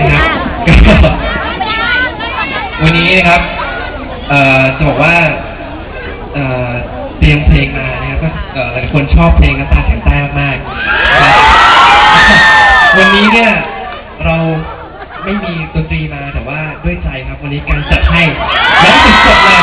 นะครับวันนี้นะครับจะบอกว่าเตรียมเพลงมานะครับก็หลายคนชอบเพลงน้ำตาแสงใต้มากๆวันนี้เนี่ยเราไม่มีดนตรีมาแต่ว่าด้วยใจครับ วันนี้การจัดให้แล้วสุดๆเลย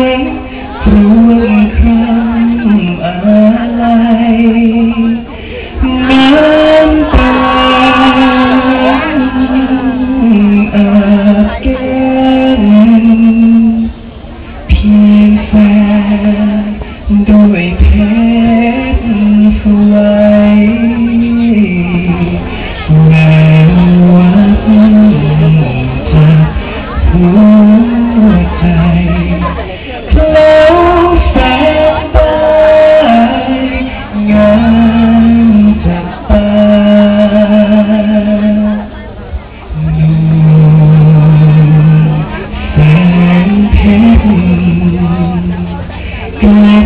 ด้วยเพชรสวยแม้วับจะหัว ก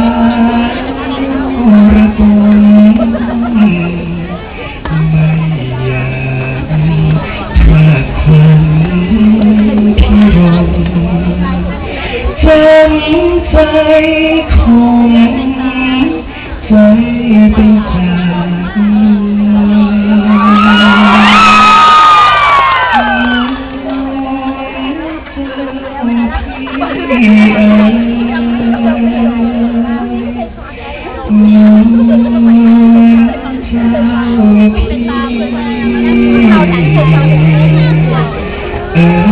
รักระบมไม่อากพลาดความที่รมจำใจคงใจไปจากพี่เอ๋ยน้องเจ้าพี่เอ๋ย